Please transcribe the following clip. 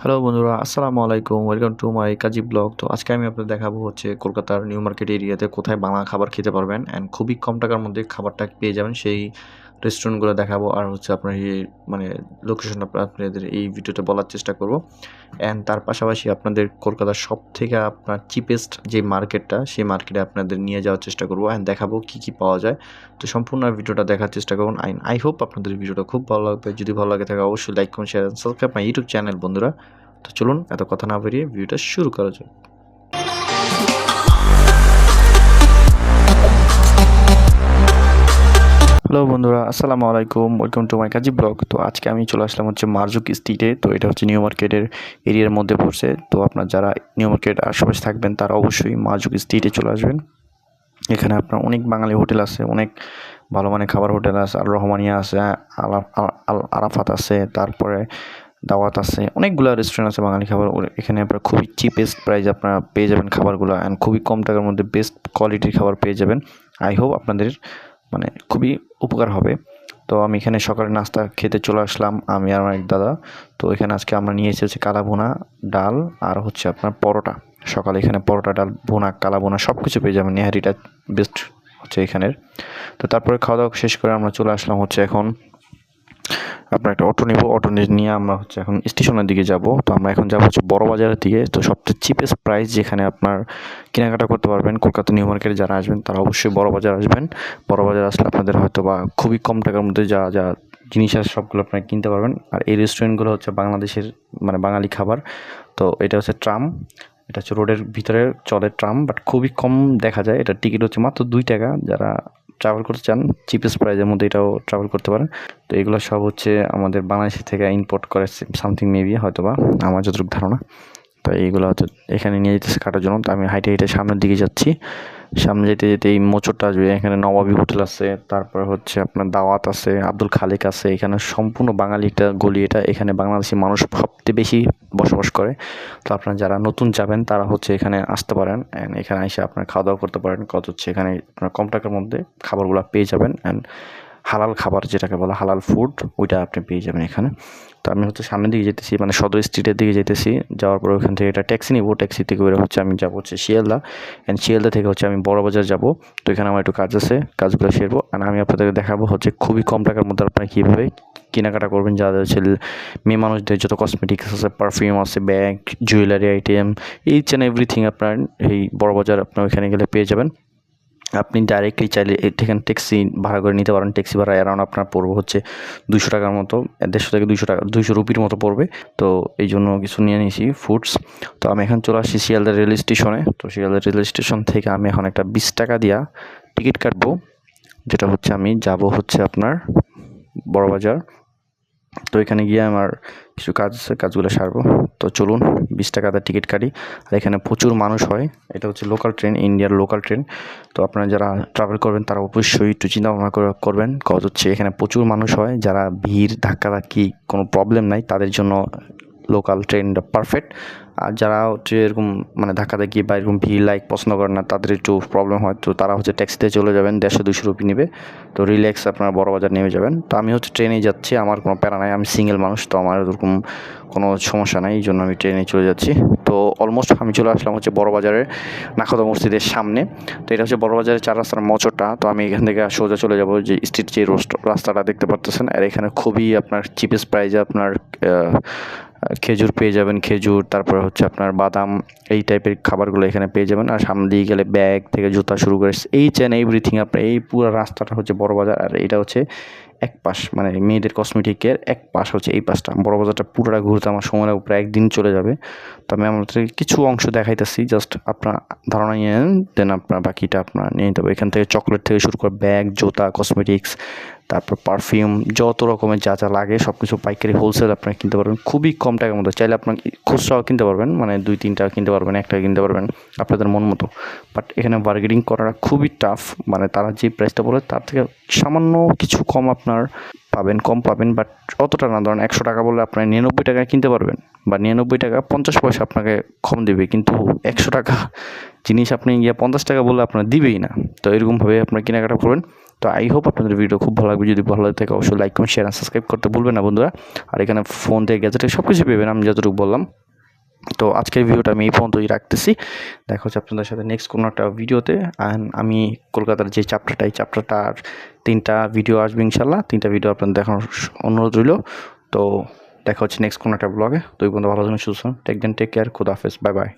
Hello বন্ধুরা, আসসালামু আলাইকুম welcome to my Kazi blog তো আজকে আমি আপনাদের দেখাবো হচ্ছে কলকাতার নিউ মার্কেট এরিয়াতে কোথায় বাংলা খাবার খেতে পারবেন। অ্যান্ড খুবই কম টাকার মধ্যে খাবারটা পেয়ে যাবেন সেই রেস্টুরেন্টগুলো দেখাবো আর হচ্ছে আপনার এই মানে লোকেশন আপনাদের এই ভিডিওটা বলার চেষ্টা করব। অ্যান্ড তার পাশাপাশি আপনাদের কলকাতার সব থেকে আপনার চিপেস্ট যে মার্কেটটা সেই মার্কেটে আপনাদের নিয়ে যাওয়ার চেষ্টা করব অ্যান্ড দেখাবো কী কী পাওয়া যায়। তো সম্পূর্ণ ভিডিওটা দেখার চেষ্টা করুন আইন আই হোপ আপনাদের ভিডিওটা খুব ভালো লাগবে। যদি ভালো লাগে থাকে অবশ্যই লাইক করুন share subscribe my YouTube channel বন্ধুরা। তো চলুন, এত কথা না বেরিয়ে ভিডিওটা শুরু করা যাক। হ্যালো বন্ধুরা, আসসালামু আলাইকুম। Welcome to my Kazi blog তো আজকে আমি চলে আসলাম হচ্ছে মার্জুক স্ট্রিটে তো এটা হচ্ছে নিউ মার্কেটের এরিয়ার মধ্যে পড়ছে। তো আপনার যারা নিউ মার্কেট আশেপাশে থাকবেন, তারা অবশ্যই মার্জুক স্ট্রিটে চলে আসবেন। এখানে আপনার অনেক বাঙালি হোটেল আছে, অনেক ভালো মানের খাবার হোটেল আছে। আর রহমানিয়া আছে, আল আরাফাত আছে, তারপরে দাওয়াত আছে। অনেকগুলো রেস্টুরেন্ট আছে বাঙালি খাবার। এখানে আপনার খুবই চিপেস্ট প্রাইস আপনারা পেয়ে যাবেন খাবারগুলো। অ্যান্ড খুবই কম টাকার মধ্যে বেস্ট কোয়ালিটির খাবার পেয়ে যাবেন। আই হোপ আপনাদের মানে খুবই উপকার হবে। তো আমি এখানে সকালে নাস্তা খেতে চলে আসলাম, আমি আর আমার এক দাদা। তো এখানে আজকে আমরা নিয়ে এসেছি কালা ভুনা ডাল আর হচ্ছে আপনার পরোটা। সকালে এখানে পরোটা, ডাল, ভুনা, কালা ভুনা সব কিছু পেয়ে যাবেন। নেহারিটা বেস্ট হচ্ছে এখানের। তো তারপরে খাওয়া দাওয়া শেষ করে আমরা চলে আসলাম হচ্ছে এখন আপনার একটা অটো নেব অটো নিয়ে আমরা হচ্ছে এখন স্টেশনের দিকে যাব। তো আমরা এখন যাব হচ্ছে বড় বাজারের দিকে। তো সবচেয়ে চিপেস্ট প্রাইস যেখানে আপনার কেনাকাটা করতে পারবেন কলকাতা নিউ মার্কেটে যারা আসবেন, তারা অবশ্যই বড় বাজার আসবেন। বড় বাজার আসলে আপনাদের হয়তো বা খুবই কম টাকার মধ্যে যা যা জিনিস আছে সবগুলো আপনারা কিনতে পারবেন। আর এই রেস্টুরেন্টগুলো হচ্ছে বাংলাদেশের মানে বাঙালি খাবার। তো এটা হচ্ছে ট্রাম এটা হচ্ছে রোডের ভিতরে চলে ট্রাম বাট খুবই কম দেখা যায়। এটা টিকিট হচ্ছে মাত্র দুই টাকা। যারা ট্রাভেল করতে চান চিপেস্ট প্রাইজের মধ্যে এটাও ট্রাভেল করতে পারেন। তো এগুলো সব হচ্ছে আমাদের বাংলাদেশ থেকে ইম্পোর্ট করে সামথিং মেবি হয়তো বা আমার যতটুকু ধারণা। তো এইগুলো হচ্ছে এখানে নিয়ে যেতেছে কাটার জন্য। তো আমি হাইটে হাইটে সামনের দিকে যাচ্ছি। সামনে যেতে যেতে এই মোচরটা আসবে, এখানে নবাবী হোটেল আছে, তারপর হচ্ছে আপনার দাওয়াত আছে, আব্দুল খালেক আছে, এখানে সম্পূর্ণ বাঙালি একটা গলি এটা, এখানে বাংলাদেশি মানুষ সবচেয়ে বেশি বসবাস করে। তো আপনারা যারা নতুন যাবেন, তারা হচ্ছে এখানে আসতে পারেন অ্যান্ড এখানে এসে আপনার খাওয়া দাওয়া করতে পারেন, কত হচ্ছে এখানে আপনার কম টাকার মধ্যে খাবারগুলো পেয়ে যাবেন অ্যান্ড হালাল খাবার যেটাকে বলা হালাল ফুড ওইটা আপনি পেয়ে যাবেন এখানে। তো আমি হচ্ছে সামনের দিকে যেতেছি মানে সদর স্ট্রিটের দিকে যেতেছি। যাওয়ার পর ওখান থেকে একটা ট্যাক্সি নিব। ট্যাক্সি থেকে বেরো হচ্ছে আমি যাব হচ্ছে শিয়ালদা। অ্যান্ড শিয়ালদা থেকে হচ্ছে আমি বড় বাজার যাব। তো এখানে আমার একটু কাজ আছে, কাজগুলো সেরবো। আর আমি আপনাদেরকে দেখাবো হচ্ছে খুবই কম টাকার মধ্যে আপনারা কীভাবে কেনাকাটা করবেন। যাদের হচ্ছে মেয়ে মানুষদের যত কসমেটিক্স আছে পারফিউম আছে bag jewellery item each and everything আপনার এই বড় বাজার আপনার ওইখানে গেলে পেয়ে যাবেন। আপনি ডাইরেক্টলি চাইলে এখানে ট্যাক্সি ভাড়া করে নিতে পারেন। ট্যাক্সি ভাড়া অ্যারাউন্ড আপনার পড়বে হচ্ছে দুশো টাকার মতো, দেড়শো থেকে দুশো টাকা দুশো রুপির মতো পড়বে। তো এই জন্য কিছু নিয়ে নিয়েছি ফুডস তো আমি এখন চলে আসছি শিয়ালদা রেল স্টেশনে। তো শিয়ালদা রেল স্টেশন থেকে আমি এখন একটা বিশ টাকা দিয়া টিকিট কাটবো। যেটা হচ্ছে আমি যাব হচ্ছে আপনার বড়বাজার। তো এখানে গিয়ে আমার কিছু কাজ কাজগুলো সারবো। তো চলুন, বিশ টাকা তার টিকিট কাটি। আর এখানে প্রচুর মানুষ হয়। এটা হচ্ছে লোকাল ট্রেন ইন্ডিয়ার লোকাল ট্রেন তো আপনারা যারা ট্রাভেল করবেন, তারা অবশ্যই একটু চিন্তা ভাবনা করে, করবেন। কজ হচ্ছে এখানে প্রচুর মানুষ হয়। যারা ভিড়, ধাক্কাধাক্কি, কোনো প্রবলেম নাই, তাদের জন্য লোকাল ট্রেনটা পারফেক্ট আর যারা হচ্ছে এরকম মানে ধাক্কাধাক্কি বা এরকম ভিড় লাইক পছন্দ করে না, তাদের একটু প্রবলেম হয়। তো তারা হচ্ছে ট্যাক্সিতে চলে যাবেন, দেড়শো দুশো রুপি নেবে। তো রিল্যাক্স আপনার বড় বাজার নেমে যাবেন। তো আমি হচ্ছে ট্রেনে যাচ্ছি, আমার কোনো প্যারা নাই, আমি সিঙ্গেল মানুষ, তো আমার এরকম কোনো সমস্যা নাই, এই জন্য আমি ট্রেনে চলে যাচ্ছি। তো অলমোস্ট আমি চলে আসলাম হচ্ছে বড় বাজারের নাখোদা মসজিদের সামনে। তো এটা হচ্ছে বড় বাজারের চার রাস্তার মোচরটা তো আমি এখান থেকে সোজা চলে যাব যে স্ট্রিট যে রাস্তাটা দেখতে পারতেছেন। আর এখানে খুবই আপনার চিপেস্ট প্রাইজে আপনার খেজুর পেয়ে যাবেন, খেজুর, তারপরে হচ্ছে আপনার বাদাম, এই টাইপের খাবারগুলো এখানে পেয়ে যাবেন। আর সামনে দিয়ে গেলে ব্যাগ থেকে জুতা শুরু করে এই চেন এভরিথিং আপনার, এই পুরো রাস্তাটা হচ্ছে বড় বাজার। আর এটা হচ্ছে এক পাশ মানে মেয়েদের কসমেটিকের এক পাশ হচ্ছে এই পাশটা। বড় বাজারটা পুরোটা ঘুরতে আমার সময় লাগবে, প্রায় একদিন চলে যাবে। তো আমি আমাদের কিছু অংশ দেখাইতেছি জাস্ট আপনার ধারণা নিয়ে দেন আপনার বাকিটা আপনার নিয়ে নিতে হবে। এখান থেকে চকলেট থেকে শুরু করে ব্যাগ জুতা কসমেটিক্স তারপর পারফিউম যত রকমের যা যা লাগে সব কিছু পাইকারি হোলসেল আপনারা কিনতে পারবেন। খুবই কম টাকার মধ্যে। চাইলে আপনার খুচরাও কিনতে পারবেন মানে দুই, তিন টাকা কিনতে পারবেন, এক টাকা কিনতে পারবেন, আপনাদের মন মতো। বাট এখানে বার্গেনিং করাটা খুবই টাফ মানে তারা যে প্রাইসটা বলে, তার থেকে সামান্য কিছু কম আপনার পাবেন, কম পাবেন বাট অতটা না। ধরেন একশো টাকা বলে আপনার নিরানব্বই টাকায় কিনতে পারবেন, বা নিরানব্বই টাকা পঞ্চাশ পয়সা আপনাকে কম দেবে, কিন্তু একশো টাকা জিনিস আপনি গিয়ে পঞ্চাশ টাকা বলে আপনার দিবেই না। তো এরকমভাবে আপনার কেনাকাটা করবেন। তো আই হোপ আপনাদের ভিডিও খুব ভালো লাগবে। যদি ভালো লাগে থাকে অবশ্যই লাইক কমেন্ট শেয়ার সাবস্ক্রাইব করতে ভুলবেন না বন্ধুরা। আর এখানে ফোন থেকে গ্যাজেটে সব কিছু পেবেন, আমি যতটুকু বললাম। তো আজকের ভিডিওটা আমি এই পর্যন্তই রাখতেছি। দেখা হচ্ছে আপনাদের সাথে নেক্সট কোনো একটা ভিডিওতে আমি কলকাতার যে চ্যাপ্টারটা এই চ্যাপ্টারটার তিনটা ভিডিও আসবে ইনশাল্লাহ তিনটা ভিডিও আপনাদের দেখানোর অনুরোধ রইল। তো দেখা হচ্ছে নেক্সট কোনো একটা ব্লগে এই পর্যন্ত ভালো থাকুন সুস্থ টেক দেন টেক কেয়ার খুদ হাফেজ বাই বাই